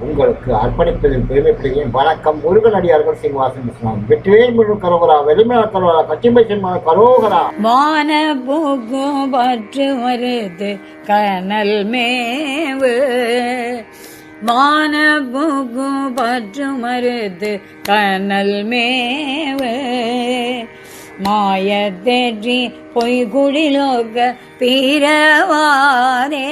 உங்களுக்கு அர்ப்பணிப்பதில் பெருமைப்படுகிறேன். வணக்கம் முருகனடியார்கள் சீனிவாசன் இஸ்லாம் வெற்றிவேல் முழு கரோகரா வெளிமல கரோகரா கச்சிம்பை சிம்ம கரோகரா. வான போகும் பற்று வருது கனல் மேவு. வான போகும் பற்று மருது கனல் மேவு. மாயத்தேற்றி பொய்குடிலோக பீரவாரே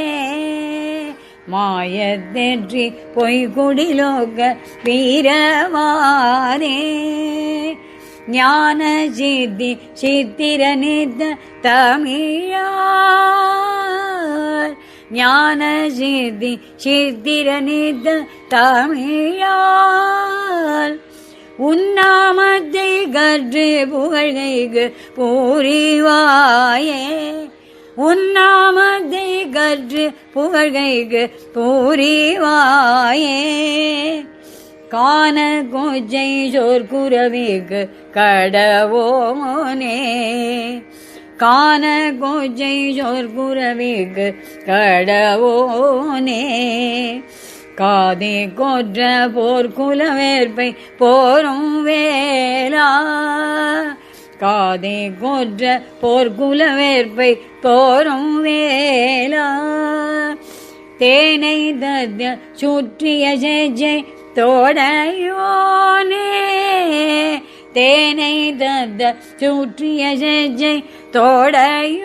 மாயத்தேற்றி பொய்குடிலோக வீரவானே. ஞான சித்தி சித்திர நித்த தமிழார். ஞான சித்தி சித்திர நித்த தமிழார். உன்னாமத்தை கற்று புகழ்கைக்கு பூரிவாயே. உன்னாமத்தை கற்று புகழ்கைக்கு பூரிவாயே. காண கோஜை சோர்குரவிக்கு கடவோனே காண கோஜை சோர்குரவிக்கு கடவோனே காதே கொன்ற போர்க்குலவேற்பை போரும் வேலா காதே காதி கொன்ற போர்க்குலவேற்பை போரும் வேலா தேனை தத்ய சுற்றிய ஜெய் தோடையோனே. தேனை தத்த சுற்றிய ஜெய் தோடையோனே.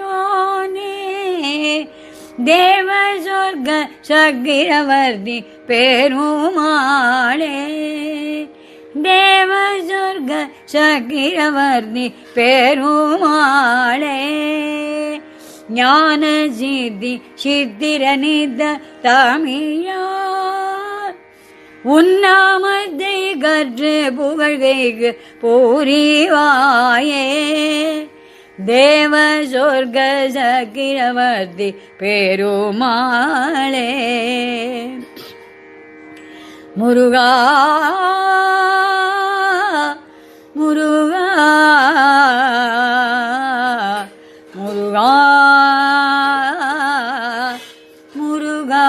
தேவ சொர்க்க சக்கிரவர்த்தி பெருமாளே. தேவ சொர்க்க சக்கிரவர்த்தி பெருமாளே. ஞான சித்தி சித்திரனித தமிழார் உன்னாமத்தை கற்று புகழ்கைக்கு பூரிவாயே. தேவ சொர்க்க சக்கிரவர்த்தி பெருமாளே. முருகா முருகா முருகா.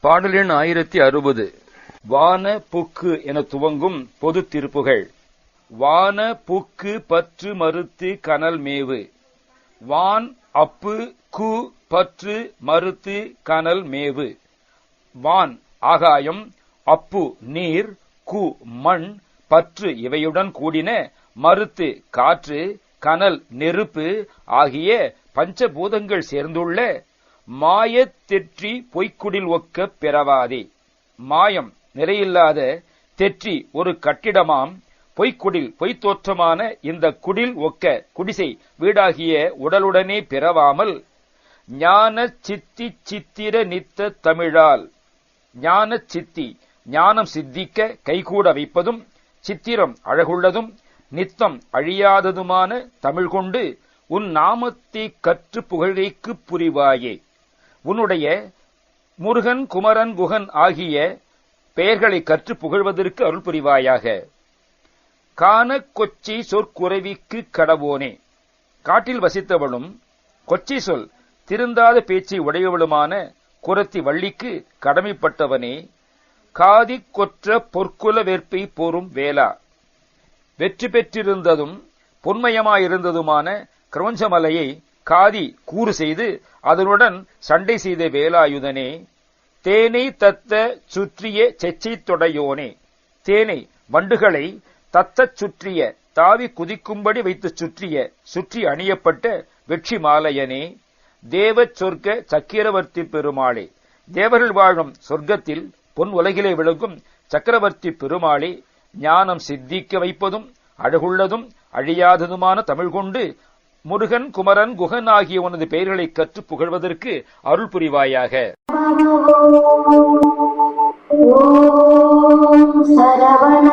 பாடல் எண் ஆயிரத்தி அறுபது. வான புக்கு என துவங்கும் பொது திருப்புகள். வான புக்கு பற்று மறுத்து கனல் மேவு. வான் அப்பு கு பற்று மறுத்து கனல் மேவு. வான் ஆகாயம் அப்பு நீர் கு மண் பற்று இவையுடன் கூடின மறுத்து காற்று கனல் நெருப்பு ஆகிய பஞ்சபூதங்கள் சேர்ந்துள்ள மாயத் தெற்றி பொய்க்குடில் ஒக்க பிறவாதே. மாயம் நிறையில்லாத தெற்றி ஒரு கட்டிடமாம் பொய்க்குடில் பொய்த்தோற்றமான இந்த குடில் ஒக்க குடிசை வீடாகிய உடலுடனே பிறவாமல் ஞான சித்தி சித்திர நித்த தமிழால். ஞான சித்தி ஞானம் சித்திக்க கைகூட வைப்பதும் சித்திரம் அழகுள்ளதும் நித்தம் அழியாததுமான தமிழ் கொண்டு உன் நாமத்தை கற்று புகழ்கைக்கு புரிவாயே. உன்னுடைய முருகன் குமரன் குகன் ஆகிய பெயர்களை கற்று புகழ்வதற்கு அருள் புரிவாயாக. கான கொச்சை சொற்குறைவிக்கு கடவோனே. காட்டில் வசித்தவளும் கொச்சி சொல் திருந்தாத பேச்சை உடையவளுமான குரத்தி வள்ளிக்கு கடமைப்பட்டவனே. காதி கொற்ற பொற்குல வேற்பை போரும் வேளா. வெற்றி பெற்றிருந்ததும் பொன்மயமாயிருந்ததுமான கிரௌஞ்சமலையை காதி கூறு செய்து அதனுடன் சண்டை செய்த வேலாயுதனே தேனை தத்த சுற்றிய செச்சை தொடையோனே. தேனை வண்டுகளை தத்தச் சுற்றிய தாவி குதிக்கும்படி வைத்து சுற்றிய சுற்றி அணியப்பட்ட வெற்றி மாலையனே தேவச் சொர்க்க சக்கிரவர்த்தி பெருமாளே. தேவர்கள் வாழும் சொர்க்கத்தில் பொன் உலகிலே விளங்கும் சக்கரவர்த்தி பெருமாளே ஞானம் சித்திக்க வைப்பதும் அழகுள்ளதும் அழியாததுமான தமிழ் கொண்டு முருகன் குமரன் குகன் ஆகிய உனது பெயர்களை கற்று புகழ்வதற்கு அருள் புரிவாயாக. ஓம் சரவண